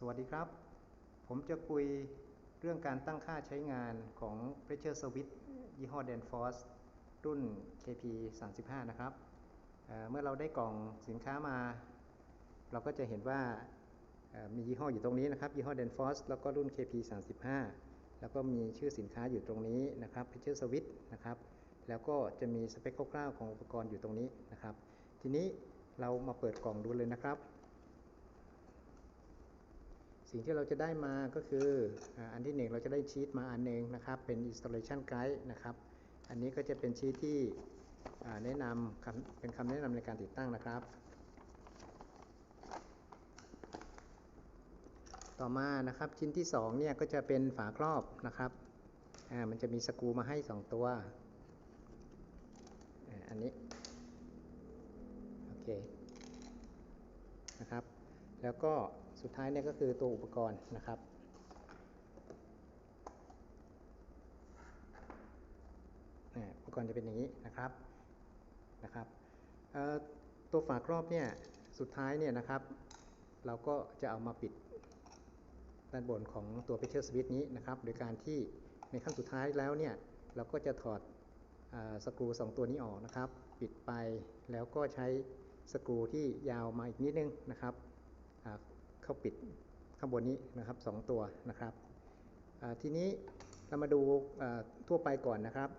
สวัสดีครับ ผมจะคุยเรื่องการตั้งค่าใช้งานของ Pressure Switch ยี่ห้อ Danfoss รุ่น KP 35นะครับเเมื่อเราได้กล่องสินค้ามา เราก็จะเห็นว่ามียี่ห้ออยู่ตรงนี้นะครับ ยี่ห้อ Danfoss แล้วก็รุ่น KP 35แล้วก็มีชื่อสินค้าอยู่ตรงนี้นะครับ Pressure Switch นะครับแล้วก็จะมีสเปคคร่าวๆของอุปกรณ์อยู่ตรงนี้นะครับ ทีนี้เรามาเปิดกล่องดูเลยนะครับ สิ่งที่เราจะได้มาก็คืออันที่หนึ่งเราจะได้ชีตมาอันหนึ่งนะครับ เป็น installation guide นะครับ อันนี้ก็จะเป็นชีตที่แนะนำเป็นคำแนะนำในการติดตั้งนะครับ ต่อมานะครับชิ้นที่สองเนี่ยก็จะเป็นฝาครอบนะครับมันจะมีสกรูมาให้ 2 ตัวอันนี้โอเคนะครับ แล้วก็ สุดท้ายเนี่ยก็คือตัวอุปกรณ์นะครับอ่าอุปกรณ์จะเป็นอย่างนี้นะครับนะครับตัวฝาครอบเนี่ยสุดท้ายเนี่ยนะครับ เราก็จะเอามาปิดด้านบนของตัว pressure switch นี้นะครับ โดยการที่ในขั้นสุดท้ายแล้วเนี่ยเราก็จะถอดอสกรูสองตัวนี้ออกนะครับ ปิดไปแล้วก็ใช้สกรูที่ยาวมาอีกนิดนึงนะครับ เข้าปิดข้างบนนี้นะครับสองตัวนะครับทีนี้เรามาดูทั่วไปก่อนนะครับ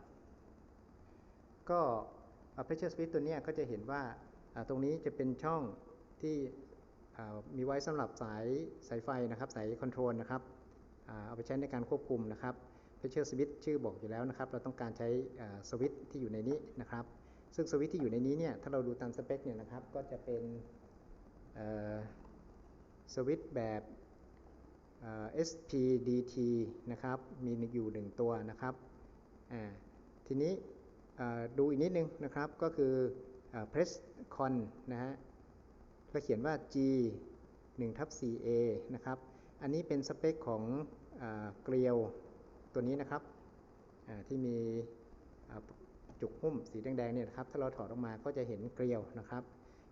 ก็ pressure switch ตัวนี้ก็จะเห็นว่าตรงนี้จะเป็นช่องที่มีไว้สำหรับสายสายไฟนะครับ สายคอนโทรลนะครับเอาไปใช้ในการควบคุมนะครับ pressure switch ชื่อบอกอยู่แล้วนะครับ เราต้องการใช้สวิตช์ที่อยู่ในนี้นะครับ ซึ่งสวิตช์ที่อยู่ในนี้เนี่ยถ้าเราดูตามสเปคเนี่ยนะครับก็จะเป็น สวิตช์แบบ SPDT นะครับมีอยู่หนึ่งตัวนะครับทีนี้ดูอีกนิดนึงนะครับก็คือ press con นะฮะก็เขียนว่า G 1ทับ 4A นะครับอันนี้เป็นสเปคของเกลียวตัวนี้นะครับที่มีจุกหุ้มสีแดงๆเนี่ยครับถ้าเราถอดออกมาก็จะเห็นเกลียวนะครับ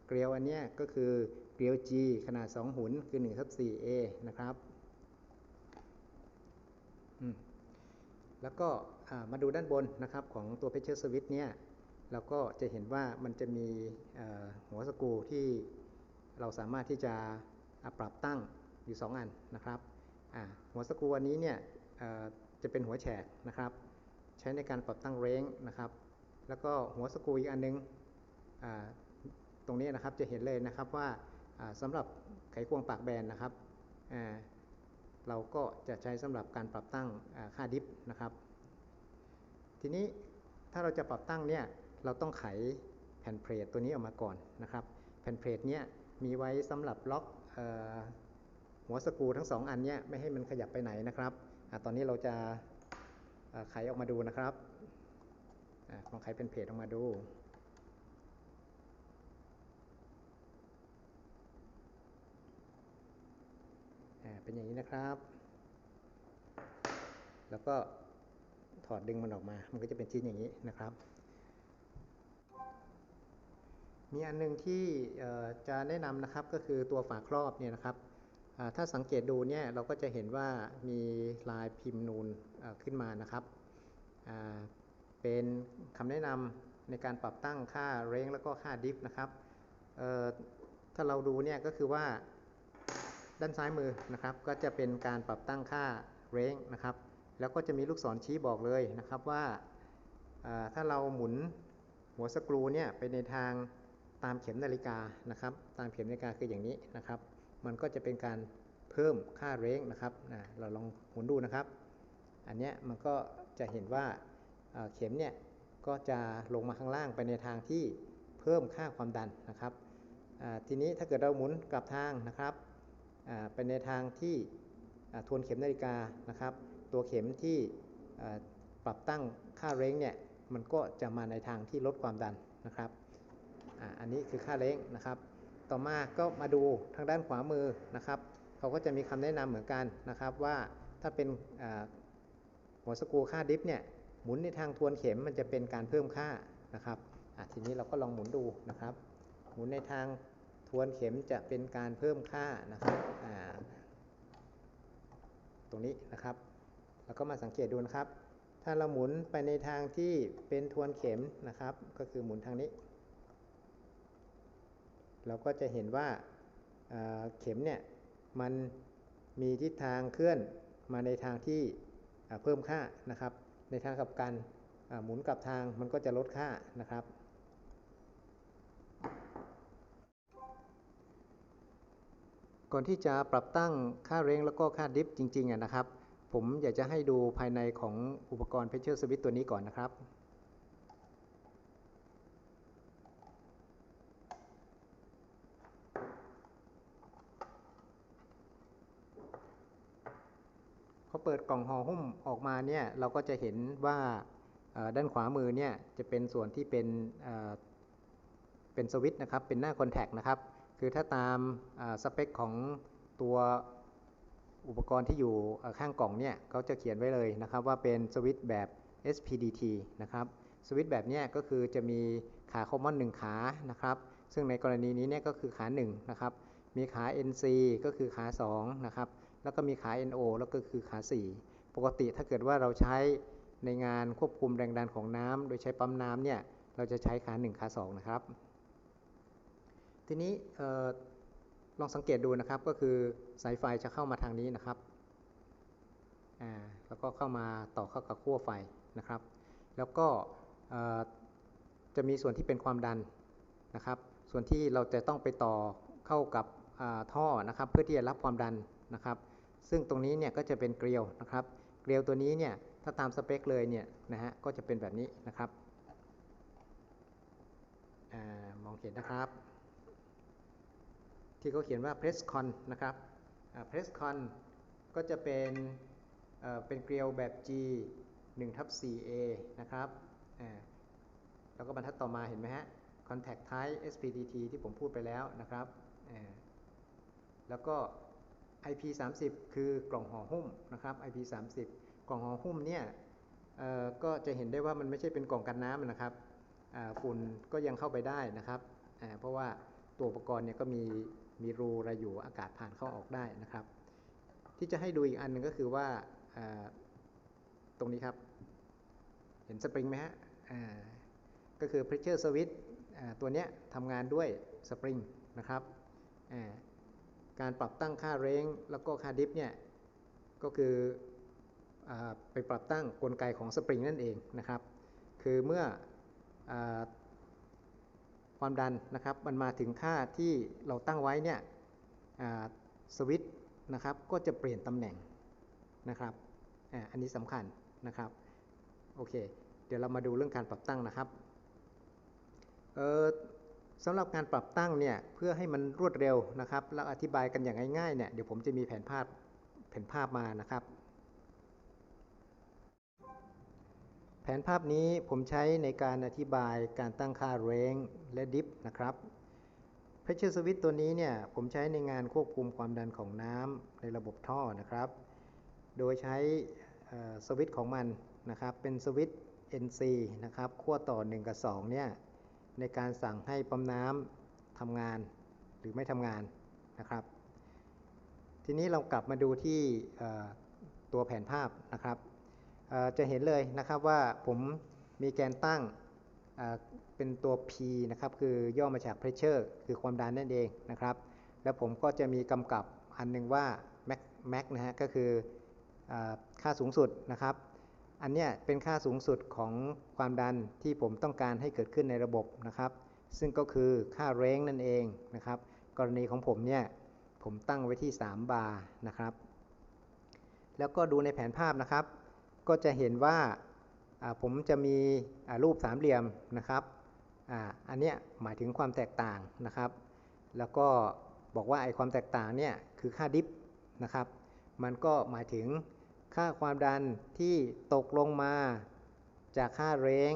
เกลียวอันเนี้ยก็คือเกลียว G ขนาด 2 หุนคือ1ทับ 4A นะครับแล้วก็มาดูด้านบนนะครับของตัว pressure switch เนี่ยเราก็จะเห็นว่ามันจะมีหัวสกูที่เราสามารถที่จะปรับตั้งอยู่ 2 อันนะครับหัวสกูอันนี้เนี่ยจะเป็นหัวแฉกนะครับ ใช้ในการปรับตั้งเร้งนะครับ แล้วก็หัวสกูอีกอันนึงอ่า ตรงนี้นะครับจะเห็นเลยนะครับว่าอ่าสำหรับไขควงปากแบนนะครับเราก็จะใช้สำหรับการปรับตั้งค่าดิฟนะครับ ทีนี้ถ้าเราจะปรับตั้งเนี่ยเราต้องไขแผ่นเพลทตัวนี้ออกมาก่อนนะครับ แผ่นเพลทเนี้ยมีไว้สำหรับล็อกหัวสกรูทั้งสองอันเนี้ยไม่ให้มันขยับไปไหนนะครับอตอนนี้เราจะไขออกมาดูนะครับอลองไขเป็นเพลทออกมาดู เป็นอย่างนี้นะครับ แล้วก็ถอดดึงมันออกมา มันก็จะเป็นชิ้นอย่างนี้นะครับ มีอันหนึงที่จะแนะนำนะครับก็คือตัวฝาครอบเนี่ยนะครับถ้าสังเกตดูเนี่ยเราก็จะเห็นว่ามีลายพิมพ์นูนขึ้นมานะครับ เป็นคำแนะนำในการปรับตั้งค่าเร้งแล้วก็ค่าดิฟนะครับถ้าเราดูเนี่ยก็คือว่า ด้านซ้ายมือนะครับ ก็จะเป็นการปรับตั้งค่าเร้งนะครับ แล้วก็จะมีลูกศรชี้บอกเลยนะครับว่าถ้าเราหมุนหัวสกรูเนี่ยไปในทางตามเข็มนาฬิกานะครับ ตามเข็มนาฬิกาคืออย่างนี้นะครับ มันก็จะเป็นการเพิ่มค่าเร้งนะครับเราลองหมุนดูนะครับ อันเนี้ยมันก็จะเห็นว่าเข็มเนี่ยก็จะลงมาข้างล่างไปในทางที่เพิ่มค่าความดันนะครับทีนี้ถ้าเกิดเราหมุนกลับทางนะครับ อ่าไปในทางที่ทวนเข็มนาฬิกานะครับ ตัวเข็มที่ปรับตั้งค่าเร้งเนี่ยมันก็จะมาในทางที่ลดความดันนะครับอ,อันนี้คือค่าเร้งนะครับ ต่อมาก็มาดูทางด้านขวามือนะครับเขาก็จะมีคำแนะนำเหมือนกันนะครับว่าถ้าเป็นหัวสกูค่าดิฟเนี่ยหมุนในทางทวนเข็มมันจะเป็นการเพิ่มค่านะครับทีนี้เราก็ลองหมุนดูนะครับ หมุนในทาง วนเข็มจะเป็นการเพิ่มค่านะครับตรงนี้นะครับ แล้วก็มาสังเกตดูนะครับ ถ้าเราหมุนไปในทางที่เป็นทวนเข็มนะครับ ก็คือหมุนทางนี้ เราก็จะเห็นว่าเข็มเนี่ยมันมีทิศทางเคลื่อนมาในทางที่เพิ่มค่านะครับ ในทางกับกันหมุนกลับทางมันก็จะลดค่านะครับ ก่อนที่จะปรับตั้งค่าเร่งแล้วก็ค่าดิฟจริงๆนะครับ ผมอยากจะให้ดูภายในของอุปกรณ์ Pressure Switch ตัวนี้ก่อนนะครับพอเปิดกล่องห่อหุ้มออกมาเนี่ยเราก็จะเห็นว่าด้านขวามือเนี่ยจะเป็นส่วนที่เป็นเป็นสวิตช์นะครับเป็นหน้าคอนแทคนะครับ คือถ้าตามสเปคของตัวอุปกรณ์ที่อยู่ข้างกล่องเนี่ยเขาจะเขียนไว้เลยนะครับว่าเป็นสวิตช์แบบ SPDT นะครับสวิตช์แบบนี้ก็คือจะมีขาคอมมอน1ขานะครับซึ่งในกรณีนี้เนี่ยก็คือขา1นะครับมีขา NC ก็คือขา2นะครับแล้วก็มีขา NO แล้วก็คือขา 4 ปกติถ้าเกิดว่าเราใช้ในงานควบคุมแรงดันของน้ำโดยใช้ปั๊มน้ำเนี่ยเราจะใช้ขา 1 ขา 2 นะครับ ทีนี้ลองสังเกตดูนะครับก็คือสายไฟจะเข้ามาทางนี้นะครับแล้วก็เข้ามาต่อเข้ากับขั้วไฟนะครับ แล้วก็จะมีส่วนที่เป็นความดันนะครับ ส่วนที่เราจะต้องไปต่อเข้ากับท่อนะครับ เพื่อที่จะรับความดันนะครับ ซึ่งตรงนี้เนี่ยก็จะเป็นเกลียวนะครับ เกลียวตัวนี้เนี่ยถ้าตามสเปคเลยเนี่ยนะฮะก็จะเป็นแบบนี้นะครับอมองเห็นนะครับ ที่เขาเขียนว่า Presscon นะครับ Presscon ก็จะเป็นเป็นเกลียวแบบ G 1ทับ 4A นะครับแล้วก็บรรทัดต่อมาเห็นไหมฮะ Contact Type SPDT ที่ผมพูดไปแล้วนะครับแล้วก็ IP30 คือกล่องห่อหุ้มนะครับ IP30 กล่องห่อหุ้มเนี่ยก็จะเห็นได้ว่ามันไม่ใช่เป็นกล่องกันน้ำนะครับฝุ่นก็ยังเข้าไปได้นะครับเพราะว่าตัวอุปกรณ์เนี่ยก็มี มีรูระอยู่อากาศผ่านเข้าออกได้นะครับ ที่จะให้ดูอีกอันนึงก็คือว่าตรงนี้ครับ เห็นสปริงไหมฮะก็คือ pressure switch ตัวนี้ทำงานด้วยสปริงนะครับการปรับตั้งค่าเร้งแล้วก็ค่าดิฟเนี่ยก็คืออไปปรับตั้งกลไกของสปริงนั่นเองนะครับ คือเมื่ออ ความดันนะครับมันมาถึงค่าที่เราตั้งไว้เนี่ยสวิตช์นะครับก็จะเปลี่ยนตำแหน่งนะครับอันนี้สำคัญนะครับโอเคเดี๋ยวเรามาดูเรื่องการปรับตั้งนะครับสำหรับการปรับตั้งเนี่ยเพื่อให้มันรวดเร็วนะครับแล้วอธิบายกันอย่างง่ายๆเนี่ยเดี๋ยวผมจะมีแผนภาพแผนภาพมานะครับ แผนภาพนี้ผมใช้ในการอธิบายการตั้งค่าเรงและดิฟนะครับ Pressure Switch ตัวนี้เนี่ยผมใช้ในงานควบคุมความดันของน้ำในระบบท่อนะครับ โดยใช้สวิตช์ของมันนะครับ เป็นสวิตช์ NC นะครับขั้วต่อ 1 กับ 2 เนี่ย ในการสั่งให้ปั๊มน้ำทำงานหรือไม่ทำงานนะครับ ทีนี้เรากลับมาดูที่ตัวแผนภาพนะครับ จะเห็นเลยนะครับว่าผมมีแกนตั้งเป็นตัว P นะครับ คือย่อมาจาก pressure คือความดันนั่นเองนะครับ แล้วผมก็จะมีกำกับอันนึงว่า max max นะฮะ ก็คืออค่าสูงสุดนะครับ อันเนี้ยเป็นค่าสูงสุดของความดันที่ผมต้องการให้เกิดขึ้นในระบบนะครับ ซึ่งก็คือค่าเร้งนั่นเองนะครับ กรณีของผมเนี่ย ผมตั้งไว้ที่ 3 บาร์นะครับ แล้วก็ดูในแผนภาพนะครับ ก็จะเห็นว่าผมจะมีรูปสามเหลี่ยมนะครับอันนี้หมายถึงความแตกต่างนะครับ แล้วก็บอกว่าไอความแตกต่างเนี่ยคือค่าดิฟนะครับ มันก็หมายถึงค่าความดันที่ตกลงมาจากค่าเร้ง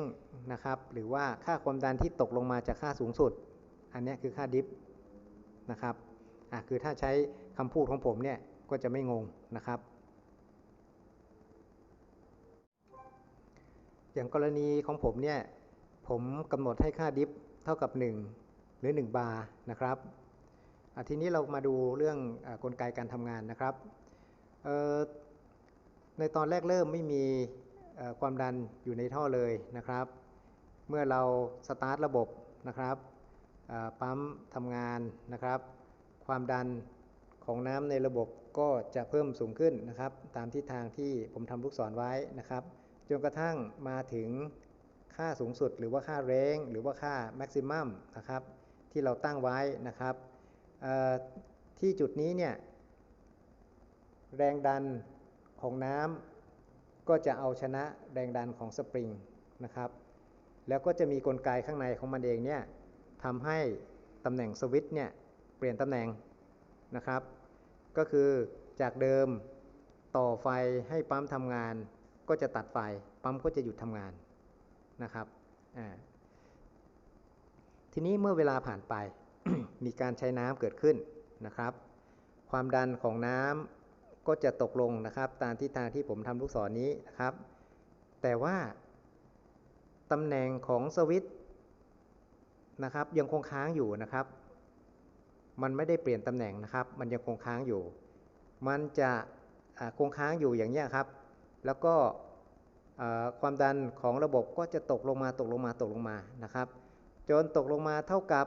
นะครับ หรือว่าค่าความดันที่ตกลงมาจากค่าสูงสุด อันนี้คือค่าดิฟนะครับอะคือถ้าใช้คำพูดของผมเนี่ยก็จะไม่งงนะครับ อย่างกรณีของผมเนี่ย ผมกำหนดให้ค่าดิฟเท่ากับ 1 หรือ 1 บาร์นะครับทีนี้เรามาดูเรื่องอกลไกการทำงานนะครับ ในตอนแรกเริ่มไม่มีความดันอยู่ในท่อเลยนะครับ เมื่อเราสตาร์ทระบบนะครับปั๊มทำงานนะครับ ความดันของน้ำในระบบก็จะเพิ่มสูงขึ้นนะครับ ตามทิศทางที่ผมทำลูกศรไว้นะครับ จนกระทั่งมาถึงค่าสูงสุดหรือว่าค่าเรงหรือว่าค่าแม็กซิมัมนะครับที่เราตั้งไว้นะครับที่จุดนี้เนี่ยแรงดันของน้ำก็จะเอาชนะแรงดันของสปริงนะครับแล้วก็จะมีกลไกข้างในของมันเองเนี่ยทำให้ตำแหน่งสวิตช์เนี่ยเปลี่ยนตำแหน่งนะครับ ก็คือจากเดิมต่อไฟให้ปั๊มทำงาน ก็จะตัดไฟ ปั๊มก็จะหยุดทำงานนะครับ ทีนี้เมื่อเวลาผ่านไป มีการใช้น้ำเกิดขึ้นนะครับ ความดันของน้ำก็จะตกลงนะครับ ตามทิศทางที่ผมทำลูกศรนนี้นะครับ แต่ว่าตำแหน่งของสวิตช์นะครับ ยังคงค้างอยู่นะครับ มันไม่ได้เปลี่ยนตำแหน่งนะครับ มันยังคงค้างอยู่ มันจะคงค้างอยู่อย่างนี้ครับ แล้วก็ความดันของระบบก็จะตกลงมาตกลงมาตกลงมานะครับ จนตกลงมาเท่ากับ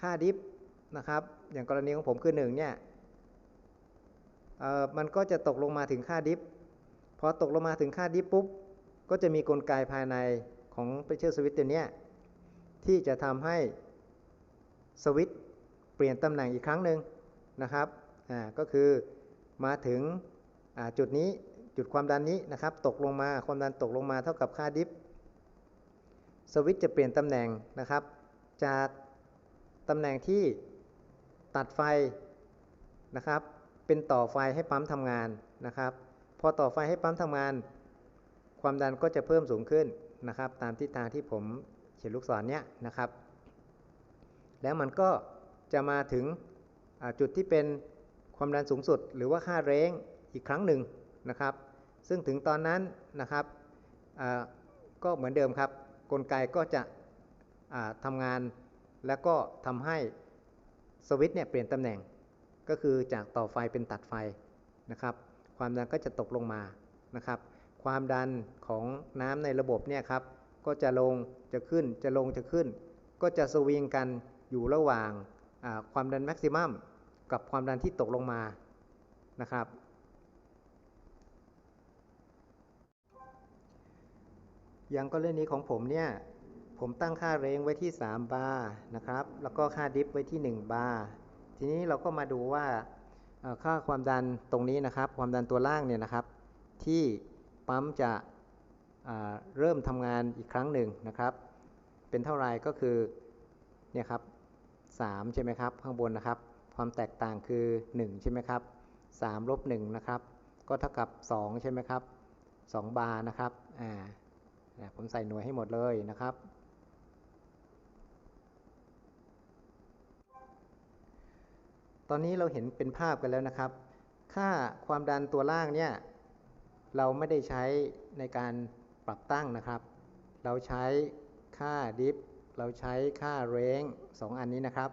ค่าดิฟนะครับ อย่างกรณีของผมคือ1เนี่ยมันก็จะตกลงมาถึงค่าดิฟพอตกลงมาถึงค่าดิฟปุ๊บ ก็จะมีกลไกภายในของเ r เชอร์สวิตตัวนี้ที่จะทำให้สวิตเปลี่ยนตำแหน่งอีกครั้งหนึ่งนะครับก็คือมาถึงจุดนี้ จุดความดันนี้นะครับ ตกลงมาความดันตกลงมาเท่ากับค่าดิฟสวิตจะเปลี่ยนตำแหน่งนะครับ จากตำแหน่งที่ตัดไฟนะครับ เป็นต่อไฟให้ปั๊มทำงานนะครับ พอต่อไฟให้ปั๊มทำงาน ความดันก็จะเพิ่มสูงขึ้นนะครับ ตามทิศทางที่ผมเขียนลูกศรเนี้ยนะครับ แล้วมันก็จะมาถึงจุดที่เป็นความดันสูงสุด หรือว่าค่าเร่งอีกครั้งหนึ่งนะครับ ซึ่งถึงตอนนั้นนะครับก็เหมือนเดิมครับ กลไกก็จะทำงานแล้วก็ทำให้สวิตช์เนี่ยเปลี่ยนตำแหน่ง ก็คือจากต่อไฟเป็นตัดไฟนะครับ ความดันก็จะตกลงมานะครับ ความดันของน้ำในระบบเนี่ยครับก็จะลงจะขึ้นจะลงจะขึ้น ก็จะสวิงกันอยู่ระหว่างความดันแม็กซิมัมกับความดันที่ตกลงมานะครับ อย่างกรณีของผมเนี่ย ผมตั้งค่าเรงไว้ที่ 3 บาร์นะครับ แล้วก็ค่าดิฟไว้ที่ 1 บาร์ ทีนี้เราก็มาดูว่าค่าความดันตรงนี้นะครับ ความดันตัวล่างเนี่ยนะครับ ที่ปั๊มจะเริ่มทำงานอีกครั้งหนึ่งนะครับ เป็นเท่าไรก็คือเนี่ยครับ3ใช่ไหมครับ ข้างบนนะครับ ความแตกต่างคือ 1 ใช่ไหมครับ3ลบ1นะครับ ก็เท่ากับ 2 ใช่ไหมครับ 2 บาร์นะครับ อ่า ผมใส่หน่วยให้หมดเลยนะครับ ตอนนี้เราเห็นเป็นภาพกันแล้วนะครับ ค่าความดันตัวล่างเนี่ย เราไม่ได้ใช้ในการปรับตั้งนะครับ เราใช้ค่าดิฟ เราใช้ค่าเรงสองอันนี้นะครับ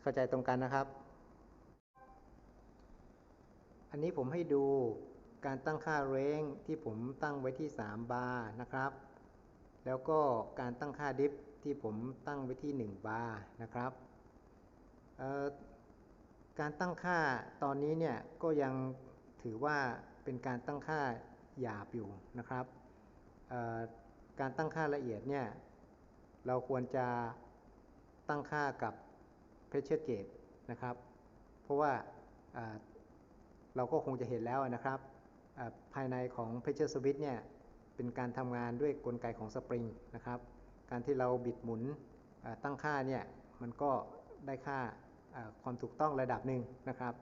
เข้าใจตรงกันนะครับ อันนี้ผมให้ดู การตั้งค่าเร้งที่ผมตั้งไว้ที่ 3 บาร์นะครับ แล้วก็การตั้งค่าดิฟที่ผมตั้งไว้ที่ 1 บาร์นะครับ การตั้งค่าตอนนี้เนี่ยก็ยังถือว่าเป็นการตั้งค่าหยาบอยู่นะครับการตั้งค่าละเอียดเนี่ยเราควรจะตั้งค่ากับ pressure gauge นะครับ เพราะว่าเราก็คงจะเห็นแล้วนะครับ ภายในของ pressure switch เนี่ยเป็นการทำงานด้วยกลไกของสปริงนะครับ การที่เราบิดหมุนตั้งค่าเนี่ยมันก็ได้ค่าความถูกต้องระดับหนึ่งนะครับ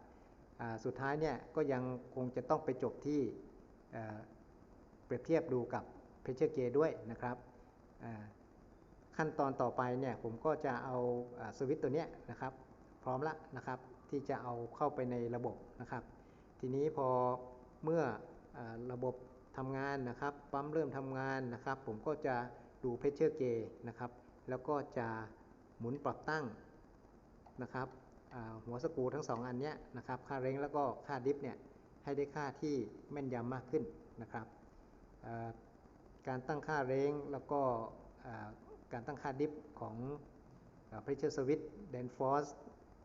สุดท้ายเนี่ยก็ยังคงจะต้องไปจบที่เปรียบเทียบดูกับ pressure gauge ด้วยนะครับขั้นตอนต่อไปเนี่ยผมก็จะเอาสวิตตัวนี้นะครับ พร้อมละนะครับที่จะเอาเข้าไปในระบบนะครับ ทีนี้พอ เมื่ออระบบทำงานนะครับปั๊มเริ่มทำงานนะครับ ผมก็จะดูเพชเชอร์เกนะครับ แล้วก็จะหมุนปรับตั้งนะครับหัวสกูทั้ง 2 อันนี้นะครับ ค่าเร่งแล้วก็ค่าดิฟเนี่ยให้ได้ค่าที่แม่นยำมากขึ้นนะครับ การตั้งค่าเร้งแล้วก็การตั้งค่าดิฟของเอ่อ pressure switch Danfoss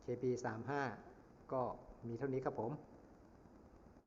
KP 3 5 ก็มีเท่านี้ครับผม